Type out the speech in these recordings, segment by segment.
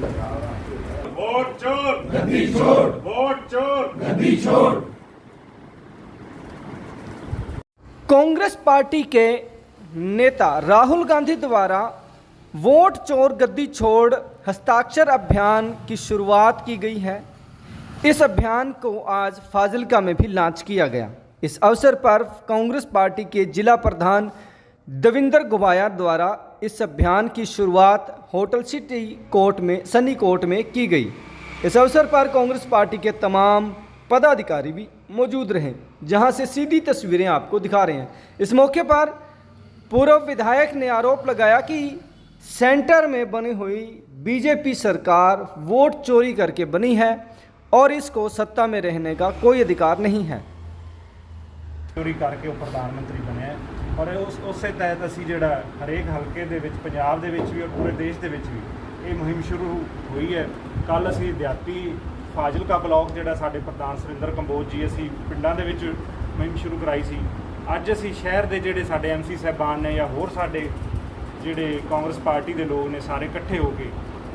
Vote चोर। गद्दी छोड़ vote चोर। कांग्रेस पार्टी के नेता राहुल गांधी द्वारा वोट चोर गद्दी छोड़ हस्ताक्षर अभियान की शुरुआत की गई है। इस अभियान को आज फाजिलका में भी लॉन्च किया गया। इस अवसर पर कांग्रेस पार्टी के जिला प्रधान दविंदर गुबाया द्वारा इस अभियान की शुरुआत होटल सिटी कोर्ट में, सनी कोर्ट में की गई। इस अवसर पर कांग्रेस पार्टी के तमाम पदाधिकारी भी मौजूद रहे, जहाँ से सीधी तस्वीरें आपको दिखा रहे हैं। इस मौके पर पूर्व विधायक ने आरोप लगाया कि सेंटर में बनी हुई बीजेपी सरकार वोट चोरी करके बनी है और इसको सत्ता में रहने का कोई अधिकार नहीं है। चोरी करके प्रधानमंत्री बने ਔਰ ਉਸ ਉਸੇ ਤਹਿਤ ਅਸੀਂ ਜਿਹੜਾ ਹਰੇਕ ਹਲਕੇ ਦੇ ਵਿੱਚ, ਪੰਜਾਬ ਦੇ ਵਿੱਚ ਵੀ ਔਰ ਪੂਰੇ ਦੇਸ਼ ਦੇ ਵਿੱਚ ਵੀ ਇਹ ਮੁਹਿੰਮ ਸ਼ੁਰੂ ਹੋਈ ਹੈ। ਕੱਲ ਅਸੀਂ ਦਿਹਾਤੀ ਫਾਜ਼ਿਲਕਾ ਬਲਾਕ ਜਿਹੜਾ ਸਾਡੇ ਪ੍ਰਧਾਨ ਸੁਰਿੰਦਰ ਕੰਬੋਜ ਜੀ, ਅਸੀਂ ਪਿੰਡਾਂ ਦੇ ਵਿੱਚ ਮੁਹਿੰਮ ਸ਼ੁਰੂ ਕਰਾਈ ਸੀ। ਅੱਜ ਅਸੀਂ ਸ਼ਹਿਰ ਦੇ ਜਿਹੜੇ ਸਾਡੇ ਐਮਸੀ ਸਾਹਿਬਾਨ ਨੇ ਜਾਂ ਹੋਰ ਸਾਡੇ ਜਿਹੜੇ ਕਾਂਗਰਸ ਪਾਰਟੀ ਦੇ ਲੋਕ ਨੇ ਸਾਰੇ ਇਕੱਠੇ ਹੋ ਕੇ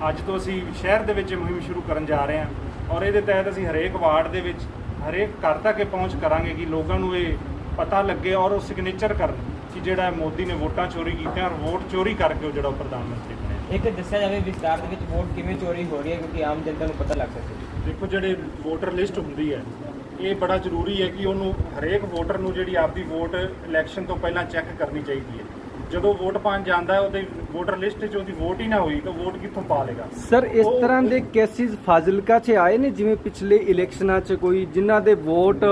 ਅੱਜ ਤੋਂ ਅਸੀਂ ਸ਼ਹਿਰ ਦੇ ਵਿੱਚ ਇਹ ਮੁਹਿੰਮ ਸ਼ੁਰੂ ਕਰਨ ਜਾ ਰਹੇ ਹਾਂ। ਔਰ ਇਹਦੇ ਤਹਿਤ ਅਸੀਂ ਹਰੇਕ ਵਾਰਡ ਦੇ ਵਿੱਚ ਹਰੇਕ ਘਰ ਤੱਕ ਇਹ ਪਹੁੰਚ ਕਰਾਂਗੇ ਕਿ ਲੋਕਾਂ ਨੂੰ ਇਹ ਪਤਾ ਲੱਗੇ ਔਰ ਉਹ ਸਿਗਨੇਚਰ ਕਰਨ ਕਿ ਜਿਹੜਾ ਮੋਦੀ ਨੇ ਵੋਟਾਂ ਚੋਰੀ ਕੀਤੀਆਂ ਔਰ ਵੋਟ ਚੋਰੀ ਕਰਕੇ ਉਹ ਜਿਹੜਾ ਉਹ ਪ੍ਰਧਾਨ ਮੰਤਰੀ ਬਣਿਆ ਇੱਕ ਦੱਸਿਆ ਜਾਵੇ ਵਿਸਤਾਰ ਦੇ ਵਿੱਚ ਵੋਟ ਕਿਵੇਂ ਚੋਰੀ ਹੋ ਰਹੀ ਹੈ ਕਿਉਂਕਿ ਆਮ ਜਨਤਾ ਨੂੰ ਪਤਾ ਲੱਗ ਸਕੇ ਦੇਖੋ ਜਿਹੜੇ ਵੋਟਰ ਲਿਸਟ ਹੁੰਦੀ ਹੈ ਇਹ ਬੜਾ ਜ਼ਰੂਰੀ ਹੈ ਕਿ ਉਹਨੂੰ ਹਰੇਕ ਵੋਟਰ ਨੂੰ ਜਿਹੜੀ ਆਪਦੀ ਵੋਟ ਇਲੈਕਸ਼ਨ ਤੋਂ ਪਹਿਲਾਂ ਚੈੱਕ ਕਰਨੀ ਚਾਹੀਦੀ ਹੈ। ਜਦੋਂ ਵੋਟ ਪਾਉਣ ਜਾਂਦਾ ਹੈ ਉਹਦੇ ਵੋਟਰ ਲਿਸਟ 'ਚ ਉਹਦੀ ਵੋਟ ਹੀ ਨਾ ਹੋਈ ਤਾਂ ਵੋਟ ਕਿੱਥੋਂ ਪਾ ਲੇਗਾ? ਸਰ ਇਸ ਤਰ੍ਹਾਂ ਦੇ ਕੇਸਿਸ ਫਾਜ਼ਿਲਕਾ 'ਚ ਆਏ ਨੇ ਜਿਵੇਂ ਪਿਛਲੇ ਇਲੈਕਸ਼ਨਾਂ 'ਚ ਕੋਈ ਜਿਨ੍ਹਾਂ ਦੇ ਵੋਟ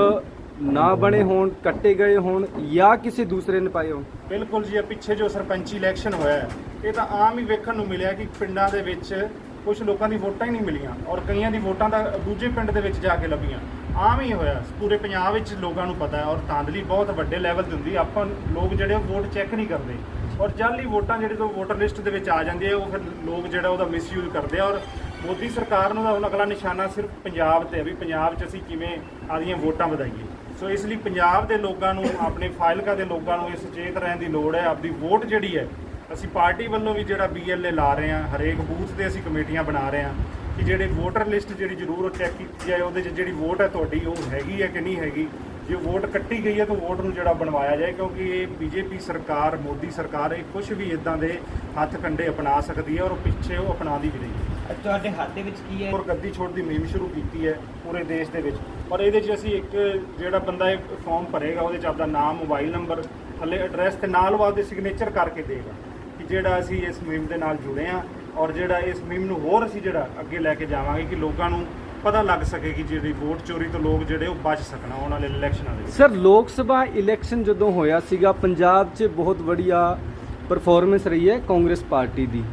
ਨਾ ਬਣੇ ਹੋਣ ਕੱਟੇ ਗਏ ਹੋਣ ਜਾਂ ਕਿਸੇ ਦੂਸਰੇ ਨੇ ਪਾਏ ਹੋਣ। ਬਿਲਕੁਲ ਜੀ ਇਹ ਪਿੱਛੇ ਜੋ ਸਰਪੰਚੀ ਇਲੈਕਸ਼ਨ ਹੋਇਆ ਹੈ, ਇਹ ਤਾਂ ਆਮ ਹੀ ਵੇਖਣ ਨੂੰ ਮਿਲਿਆ ਕਿ ਪਿੰਡਾਂ ਦੇ ਵਿੱਚ ਕੁਝ ਲੋਕਾਂ ਦੀ ਵੋਟਾਂ ਹੀ ਨਹੀਂ ਮਿਲੀਆਂ ਔਰ ਕਈਆਂ ਦੀ ਵੋਟਾਂ ਤਾਂ ਦੂਜੇ ਪਿੰਡ ਦੇ ਵਿੱਚ ਜਾ ਕੇ ਲੱਭੀਆਂ। ਆਮ ਹੀ ਹੋਇਆ ਪੂਰੇ ਪੰਜਾਬ ਵਿੱਚ ਲੋਕਾਂ ਨੂੰ ਪਤਾ ਹੈ ਔਰ ਤਾਂਦਲੀ ਬਹੁਤ ਵੱਡੇ ਲੈਵਲ ਤੇ ਹੁੰਦੀ ਆਪਾਂ ਲੋਕ ਜਿਹੜੇ ਉਹ ਵੋਟ ਚੈੱਕ ਨਹੀਂ ਕਰਦੇ ਔਰ ਜਾਲੀ ਵੋਟਾਂ ਜਿਹੜੇ ਤੋਂ ਵੋਟਰ ਲਿਸਟ ਦੇ ਵਿੱਚ ਆ ਜਾਂਦੀ ਹੈ ਉਹ ਫਿਰ ਲੋਕ ਜਿਹੜਾ ਉਹਦਾ ਮਿਸਯੂਜ਼ ਕਰਦੇ ਆ ਔਰ ਮੋਦੀ ਸਰਕਾਰ ਨੂੰ ਦਾ ਹੁਣ ਅਗਲਾ ਨਿਸ਼ਾਨਾ ਸਿਰਫ ਪੰਜਾਬ ਤੇ ਹੈ ਵੀ ਪੰਜਾਬ 'ਚ ਅਸੀਂ ਕਿਵੇਂ ਆਦੀਆਂ ਵੋਟਾਂ ਵਧਾਈਏ। ਸੋ ਇਸ ਲਈ ਪੰਜਾਬ ਦੇ ਲੋਕਾਂ ਨੂੰ ਆਪਣੇ ਫਾਈਲਕਾ ਦੇ ਲੋਕਾਂ ਨੂੰ ਇਹ ਸੁਚੇਤ ਰਹਿਣ ਦੀ ਲੋੜ ਹੈ। ਆਪਦੀ ਵੋਟ ਜਿਹੜੀ ਹੈ ਅਸੀਂ ਪਾਰਟੀ ਵੱਲੋਂ ਵੀ ਜਿਹੜਾ ਬੀਐਲਏ ਲਾ ਰਹੇ ਹਾਂ ਹਰੇਕ ਬੂਥ ਤੇ ਅਸੀਂ ਕਮੇਟੀਆਂ ਬਣਾ ਰਹੇ ਹਾਂ ਕਿ ਜਿਹੜੇ ਵੋਟਰ ਲਿਸਟ ਜਿਹੜੀ ਜ਼ਰੂਰ ਉਹ ਚੈੱਕ ਕੀਤੀ ਜਾਏ ਉਹਦੇ 'ਚ ਜਿਹੜੀ ਵੋਟ ਹੈ ਤੁਹਾਡੀ ਉਹ ਹੈਗੀ ਹੈ ਕਿ ਨਹੀਂ ਹੈਗੀ। ਜੇ ਵੋਟ ਕੱਟੀ ਗਈ ਹੈ ਤਾਂ ਵੋਟ ਨੂੰ ਜਿਹੜਾ ਬਣਵਾਇਆ ਜਾਏ ਕਿਉਂਕਿ ਇਹ ਬੀਜੇਪੀ ਸਰਕਾਰ ਮੋਦੀ ਸਰਕਾਰ ਇਹ ਕੁਝ ਵੀ ਇਦਾਂ ਦੇ ਹੱਥ ਕੰਡੇ ਅਪਣਾ ਸਕਦੀ ਹੈ ਔਰ ਪਿੱਛੇ ਉਹ ਅਪਣਾਉਂਦੀ ਵੀ ਰਹੀ ਹੈ ਤੁਹਾਡੇ ਹੱਥ ਦੇ ਵਿੱਚ ਕੀ ਹੈ? ਔਰ ਗੱਦੀ ਛੋੜ ਦੀ ਮੁਹਿੰਮ ਸ਼ੁਰੂ ਕੀਤੀ ਹੈ ਪੂਰੇ ਦੇਸ਼ ਦੇ ਵਿੱਚ। ਔਰ ਇਹਦੇ 'ਚ ਅਸੀਂ ਇੱਕ ਜਿਹੜਾ ਬੰਦਾ ਇਹ ਫਾਰਮ ਭਰੇਗਾ, ਉਹਦੇ 'ਚ ਆਪਦਾ ਨਾਮ ਮੋਬਾਈਲ ਨੰਬਰ ਥੱਲੇ ਐਡਰੈਸ ਤੇ ਨਾਲ ਉਹ ਆਪਦੇ ਸਿਗਨੇਚਰ ਕਰਕੇ ਦੇਗਾ ਕਿ ਜਿਹੜਾ ਅਸੀਂ ਇਸ ਮੁਹਿੰਮ ਦੇ ਨਾਲ ਜੁੜੇ ਹਾਂ ਔਰ ਜਿਹੜਾ ਇਸ ਮੁਹਿੰਮ ਨੂੰ ਹੋਰ ਅਸੀਂ ਜਿਹੜਾ ਅੱਗੇ ਲੈ ਕੇ ਜਾਵਾਂਗੇ ਕਿ ਲੋਕਾਂ ਨੂੰ ਪਤਾ ਲੱਗ ਸਕੇ ਕਿ ਜਿਹੜੀ ਵੋਟ ਚੋਰੀ ਤੋਂ ਲੋਕ ਜਿਹੜੇ ਉਹ ਬਚ ਸਕਣ ਆਉਣ ਵਾਲੇ ਇਲੈਕਸ਼ਨਾਂ ਦੇ ਸਰ ਲੋਕ ਸਭਾ ਇਲੈਕਸ਼ਨ ਜਦੋਂ ਹੋਇਆ ਸੀਗਾ, ਪੰਜਾਬ 'ਚ ਬਹੁਤ ਵਧੀਆ ਪਰਫਾਰਮੈਂਸ ਰਹੀ ਹੈ ਕਾਂਗਰਸ ਪਾਰਟੀ ਦੀ।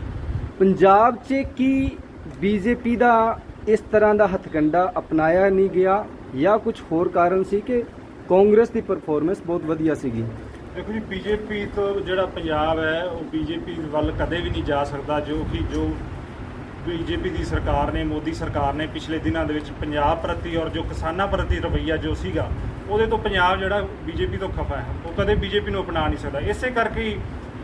ਪੰਜਾਬ 'ਚ ਕੀ ਬੀਜੇਪੀ ਦਾ ਇਸ ਤਰ੍ਹਾਂ ਦਾ ਹਥਕੰਡਾ ਅਪਣਾਇਆ ਨਹੀਂ ਗਿਆ? ਜਾਂ ਕੁਝ ਹੋਰ ਕਾਰਨ ਸੀ ਕਿ ਕਾਂਗਰਸ ਦੀ ਪਰਫਾਰਮੈਂਸ ਬਹੁਤ ਵਧੀਆ ਸੀਗੀ? ਦੇਖੋ ਜੀ, ਬੀਜੇਪੀ ਤੋਂ ਜਿਹੜਾ ਪੰਜਾਬ ਹੈ, ਉਹ ਬੀਜੇਪੀ ਵੱਲ ਕਦੇ ਵੀ ਨਹੀਂ ਜਾ ਸਕਦਾ, ਜੋ ਕਿ ਜੋ ਬੀਜੇਪੀ ਦੀ ਸਰਕਾਰ ਨੇ, ਮੋਦੀ ਸਰਕਾਰ ਨੇ ਪਿਛਲੇ ਦਿਨਾਂ ਦੇ ਵਿੱਚ ਪੰਜਾਬ ਪ੍ਰਤੀ ਔਰ ਜੋ ਕਿਸਾਨਾਂ ਪ੍ਰਤੀ ਰਵੱਈਆ ਜੋ ਸੀਗਾ, ਉਹਦੇ ਤੋਂ ਪੰਜਾਬ ਜਿਹੜਾ ਬੀਜੇਪੀ ਤੋਂ ਖਫਾ ਹੈ, ਉਹ ਕਦੇ ਬੀਜੇਪੀ ਨੂੰ ਅਪਣਾ ਨਹੀਂ ਸਕਦਾ। ਇਸੇ ਕਰਕੇ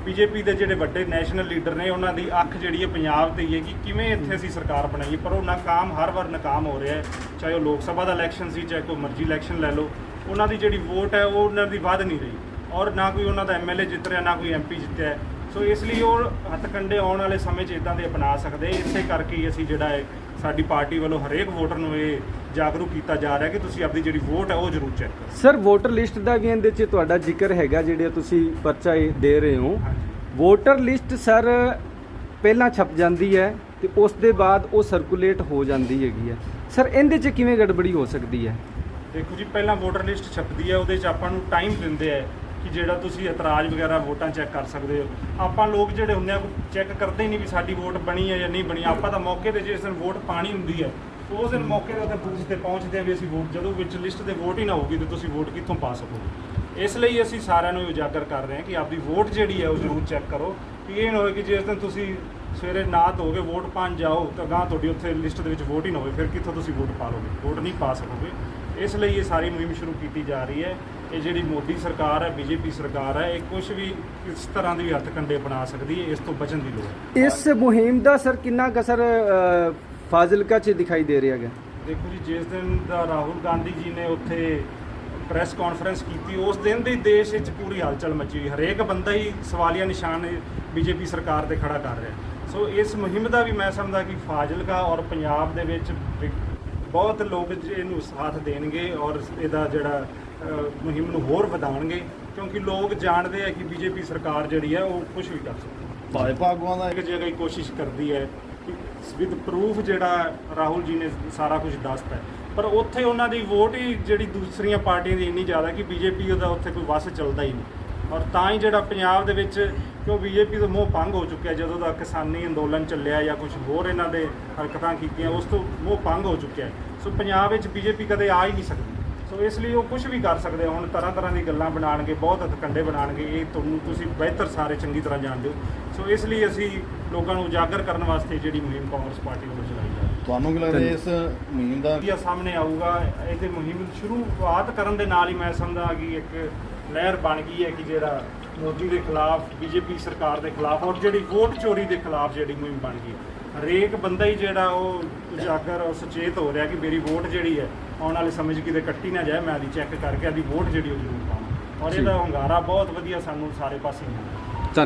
ਬੀਜੇਪੀ ਦੇ ਜਿਹੜੇ ਵੱਡੇ ਨੈਸ਼ਨਲ ਲੀਡਰ ਨੇ, ਉਹਨਾਂ ਦੀ ਅੱਖ ਜਿਹੜੀ ਹੈ ਪੰਜਾਬ ਤੇ ਹੀ ਹੈ ਕਿ ਕਿਵੇਂ ਇੱਥੇ ਅਸੀਂ ਸਰਕਾਰ ਬਣਾਈਏ? ਪਰ ਉਹ ਨਾਕਾਮ, ਹਰ ਵਾਰ ਨਾਕਾਮ ਹੋ ਰਿਹਾ ਹੈ। ਚਾਹੇ ਉਹ ਲੋਕ ਸਭਾ ਦਾ ਇਲੈਕਸ਼ਨ ਸੀ, ਚਾਹੇ ਕੋਈ ਮਰਜ਼ੀ ਇਲੈਕਸ਼ਨ ਲੈ ਲਓ, ਉਹਨਾਂ ਦੀ ਜਿਹੜੀ ਵੋਟ ਹੈ, ਉਹ ਉਹਨਾਂ ਦੀ ਵੱਧ ਨਹੀਂ ਰਹੀ। ਔਰ ਨਾ ਕੋਈ ਉਹਨਾਂ ਦਾ ਐਮਐਲਏ ਜਿੱਤ ਰਿਹਾ ਨਾ ਕੋਈ ਐਮਪੀ ਜਿੱਤਿਆ ਸੋ ਇਸ ਲਈ ਉਹ ਹੱਥਕੰਡੇ ਆਉਣ ਵਾਲੇ ਸਮੇਂ 'ਚ ਇਦਾਂ ਦੇ ਅਪਣਾ ਸਕਦੇ। ਇਸੇ ਕਰਕੇ ਹੀ ਅਸੀਂ ਜਿਹੜਾ ਹੈ ਸਾਡੀ ਪਾਰਟੀ ਵੱਲੋਂ ਹਰੇਕ ਵੋਟਰ ਨੂੰ ਇਹ ਜਾਗਰੂਕ ਕੀਤਾ ਜਾ ਰਿਹਾ ਕਿ ਤੁਸੀਂ ਆਪਣੀ ਜਿਹੜੀ ਵੋਟ ਹੈ ਉਹ ਜ਼ਰੂਰ ਚੈੱਕ ਕਰੋ। ਸਰ ਵੋਟਰ ਲਿਸਟ ਦਾ ਵੀ ਇਹਦੇ 'ਚ ਤੁਹਾਡਾ ਜ਼ਿਕਰ ਹੈਗਾ ਜਿਹੜੇ ਤੁਸੀਂ ਪਰਚਾ ਇਹ ਦੇ ਰਹੇ ਹੋ। ਵੋਟਰ ਲਿਸਟ ਸਰ ਪਹਿਲਾਂ ਛਪ ਜਾਂਦੀ ਹੈ ਤੇ ਉਸ ਦੇ ਬਾਅਦ ਉਹ ਸਰਕੂਲੇਟ ਹੋ ਜਾਂਦੀ ਹੈਗੀ ਹੈ। ਸਰ ਇਹਦੇ 'ਚ ਕਿਵੇਂ ਗੜਬੜੀ ਹੋ ਸਕਦੀ ਹੈ? ਦੇਖੋ ਜੀ ਪਹਿਲਾਂ ਵੋਟਰ ਲਿਸਟ ਛਪਦੀ ਹੈ ਉਹਦੇ 'ਚ ਆਪਾਂ ਨੂੰ ਟਾਈਮ ਦਿੰਦੇ ਆ ਕਿ ਜਿਹੜਾ ਤੁਸੀਂ ਇਤਰਾਜ਼ ਵਗੈਰਾ ਵੋਟਾਂ ਚੈੱਕ ਕਰ ਸਕਦੇ ਹੋ। ਆਪਾਂ ਲੋਕ ਜਿਹੜੇ ਹੁੰਦੇ ਆ ਚੈੱਕ ਕਰਦੇ ਹੀ ਨਹੀਂ ਵੀ ਸਾਡੀ ਵੋਟ ਬਣੀ ਹੈ ਜਾਂ ਨਹੀਂ ਬਣੀ। ਆਪਾਂ ਤਾਂ ਮੌਕੇ ਤੇ ਜਿਸ ਦਿਨ ਵੋਟ ਪਾਣੀ ਹੁੰਦੀ ਹੈ ਉਸ ਦਿਨ ਮੌਕੇ ਦੇ ਉੱਤੇ ਬੂਥ ਤੇ ਪਹੁੰਚਦੇ ਆ ਵੀ ਅਸੀਂ ਵੋਟ ਜਦੋਂ ਵਿੱਚ ਲਿਸਟ ਦੇ ਵੋਟ ਹੀ ਨਾ ਹੋਊਗੀ ਤੇ ਤੁਸੀਂ ਵੋਟ ਕਿੱਥੋਂ ਪਾ ਸਕੋਗੇ ਇਸ ਲਈ ਅਸੀਂ ਸਾਰਿਆਂ ਨੂੰ ਉਜਾਗਰ ਕਰ ਰਹੇ ਹਾਂ ਕਿ ਆਪਦੀ ਵੋਟ ਜਿਹੜੀ ਹੈ ਉਹ ਜ਼ਰੂਰ ਚੈੱਕ ਕਰੋ। ਕਿ ਇਹ ਨਾ ਹੋਵੇ ਕਿ ਜਿਸ ਦਿਨ ਤੁਸੀਂ ਸਵੇਰੇ ਨਾ ਧੋਗੇ ਵੋਟ ਪਾਣ ਜਾਓ ਤਾਂ ਗਾਂ ਤੁਹਾਡੀ ਉੱਥੇ ਲਿਸਟ ਦੇ ਵਿੱਚ ਵੋਟ ਹੀ ਨਾ ਹੋਵੇ, ਫਿਰ ਕਿੱਥੋਂ ਤੁਸੀਂ ਵੋਟ ਪਾ ਲਓਗੇ? ਵੋਟ ਨਹੀਂ ਪਾ ਸਕੋਗੇ। ਇਸ ਲਈ ਇਹ ਸਾਰੀ ਮੁਹਿੰਮ ਸ਼ੁਰੂ ਕੀਤੀ ਜਾ ਰਹੀ ਹੈ। ਇਹ ਜਿਹੜੀ ਮੋਦੀ ਸਰਕਾਰ ਹੈ ਬੀਜੇਪੀ ਸਰਕਾਰ ਹੈ ਇਹ ਕੁਝ ਵੀ ਇਸ ਤਰ੍ਹਾਂ ਦੇ ਹੱਥ ਕੰਡੇ ਬਣਾ ਸਕਦੀ ਹੈ ਇਸ ਤੋਂ ਬਚਣ ਦੀ ਲੋੜ ਹੈ। ਇਸ ਮੁਹਿੰਮ ਦਾ ਸਰ ਕਿੰਨਾ ਕਸਰ ਫਾਜ਼ਿਲਕਾ 'ਚ ਦਿਖਾਈ ਦੇ ਰਿਹਾ ਹੈ ਦੇਖੋ ਜੀ ਜਿਸ ਦਿਨ ਦਾ ਰਾਹੁਲ ਗਾਂਧੀ ਜੀ ਨੇ ਉੱਥੇ ਪ੍ਰੈਸ ਕਾਨਫਰੰਸ ਕੀਤੀ ਉਸ ਦਿਨ ਦੇ ਦੇਸ਼ ਵਿੱਚ ਪੂਰੀ ਹਲਚਲ ਮਚੀ ਹੋਈ। ਹਰੇਕ ਬੰਦਾ ਹੀ ਸਵਾਲੀਆ ਨਿਸ਼ਾਨ ਬੀਜੇਪੀ ਸਰਕਾਰ ਤੇ ਖੜਾ ਕਰ ਰਿਹਾ। ਸੋ ਇਸ ਮੁਹਿੰਮ ਦਾ ਵੀ ਮੈਂ ਸਮਝਦਾ ਕਿ ਫਾਜ਼ਿਲਕਾ ਔਰ ਪੰਜਾਬ ਦੇ ਵਿੱਚ ਬਹੁਤ ਲੋਕ ਇਹਨੂੰ ਸਾਥ ਦੇਣਗੇ ਔਰ ਇਹਦਾ ਜਿਹੜਾ ਮੁਹਿੰਮ ਨੂੰ ਹੋਰ ਵਧਾਉਣਗੇ ਕਿਉਂਕਿ ਲੋਕ ਜਾਣਦੇ ਆ ਕਿ ਬੀਜੇਪੀ ਸਰਕਾਰ ਜਿਹੜੀ ਹੈ ਉਹ ਕੁਝ ਵੀ ਕਰ ਸਕਦੀ ਹੈ। ਭਾਜਪਾ ਆਗੂਆਂ ਦਾ ਇੱਕ ਜਗ੍ਹਾ ਹੀ ਕੋਸ਼ਿਸ਼ ਕਰਦੀ ਹੈ ਕਿ ਵਿਦ ਪ੍ਰੂਫ ਜਿਹੜਾ ਰਾਹੁਲ ਜੀ ਨੇ ਸਾਰਾ ਕੁਝ ਦੱਸਤਾ ਪਰ ਉੱਥੇ ਉਹਨਾਂ ਦੀ ਵੋਟ ਹੀ ਜਿਹੜੀ ਦੂਸਰੀਆਂ ਪਾਰਟੀਆਂ ਦੀ ਇੰਨੀ ਜ਼ਿਆਦਾ ਕਿ ਬੀਜੇਪੀ ਉਹਦਾ ਉੱਥੇ ਕੋਈ ਵਸ ਚੱਲਦਾ ਹੀ ਨਹੀਂ। ਔਰ ਤਾਂ ਹੀ ਜਿਹੜਾ ਪੰਜਾਬ ਦੇ ਵਿੱਚ ਕਿਉਂ ਬੀਜੇਪੀ ਤੋਂ ਮੋਹ ਭੰਗ ਹੋ ਚੁੱਕਿਆ ਜਦੋਂ ਦਾ ਕਿਸਾਨੀ ਅੰਦੋਲਨ ਚੱਲਿਆ ਜਾਂ ਕੁਝ ਹੋਰ ਇਹਨਾਂ ਦੇ ਹਰਕਤਾਂ ਕੀਤੀਆਂ ਉਸ ਤੋਂ ਮੋਹ ਭੰਗ ਹੋ ਚੁੱਕਿਆ। ਸੋ ਪੰਜਾਬ ਵਿੱਚ ਬੀਜੇਪੀ ਕਦੇ ਆ ਹੀ ਨਹੀਂ ਸਕਦੀ ਸੋ ਇਸ ਲਈ ਉਹ ਕੁਝ ਵੀ ਕਰ ਸਕਦੇ। ਹੁਣ ਤਰ੍ਹਾਂ ਤਰ੍ਹਾਂ ਦੀ ਗੱਲਾਂ ਬਣਾਉਣਗੇ ਬਹੁਤ ਹੱਥਕੰਡੇ ਬਣਾਉਣਗੇ ਇਹ ਤੁਹਾਨੂੰ ਤੁਸੀਂ ਬਿਹਤਰ ਸਾਰੇ ਚੰਗੀ ਤਰ੍ਹਾਂ ਜਾਣਦੇ ਹੋ ਸੋ ਇਸ ਲਈ ਅਸੀਂ ਲੋਕਾਂ ਨੂੰ ਉਜਾਗਰ ਕਰਨ ਵਾਸਤੇ ਜਿਹੜੀ ਮੁਹਿੰਮ ਕਾਂਗਰਸ ਪਾਰਟੀ ਵੱਲੋਂ ਚਲਾਈ ਜਾ ਰਹੀ ਹੈ ਤੁਹਾਨੂੰ ਕੀ ਲੱਗਦਾ ਇਸ ਮੁਹਿੰਮ ਦਾ ਵਧੀਆ ਸਾਹਮਣੇ ਆਊਗਾ ਇਹਦੇ ਮੁਹਿੰਮ ਸ਼ੁਰੂਆਤ ਕਰਨ ਦੇ ਨਾਲ ਹੀ ਮੈਂ ਸਮਝਦਾ ਕਿ ਇੱਕ ਲਹਿਰ ਬਣ ਗਈ ਹੈ ਕਿ ਜਿਹੜਾ ਮੋਦੀ ਦੇ ਖਿਲਾਫ ਬੀਜੇਪੀ ਸਰਕਾਰ ਦੇ ਖਿਲਾਫ ਔਰ ਜਿਹੜੀ ਵੋਟ ਚੋਰੀ ਦੇ ਖਿਲਾਫ ਜਿਹੜੀ ਮੁਹਿੰਮ ਬਣ ਗਈ ਹੈ। ਹਰੇਕ ਬੰਦਾ ਹੀ ਜਿਹੜਾ ਉਹ ਉਜਾਗਰ ਔਰ ਸੁਚੇਤ ਹੋ ਰਿਹਾ ਕਿ ਮੇਰੀ ਵੋਟ ਜਿਹੜੀ ਹੈ ਆਉਣ ਵਾਲੇ ਸਮੇਂ 'ਚ ਕਿਤੇ ਕੱਟੀ ਨਾ ਜਾਏ ਮੈਂ ਆਦੀ ਚੈੱਕ ਕਰਕੇ ਆਦੀ ਵੋਟ ਜਿਹੜੀ ਉਹ ਜ਼ਰੂਰ ਪਾਵਾਂ। ਔਰ ਇਹਦਾ ਹੁੰਗਾਰਾ ਬਹੁਤ ਵਧੀਆ ਸਾਨੂੰ ਸਾਰੇ ਪਾਸੇ ਮਿਲਦਾ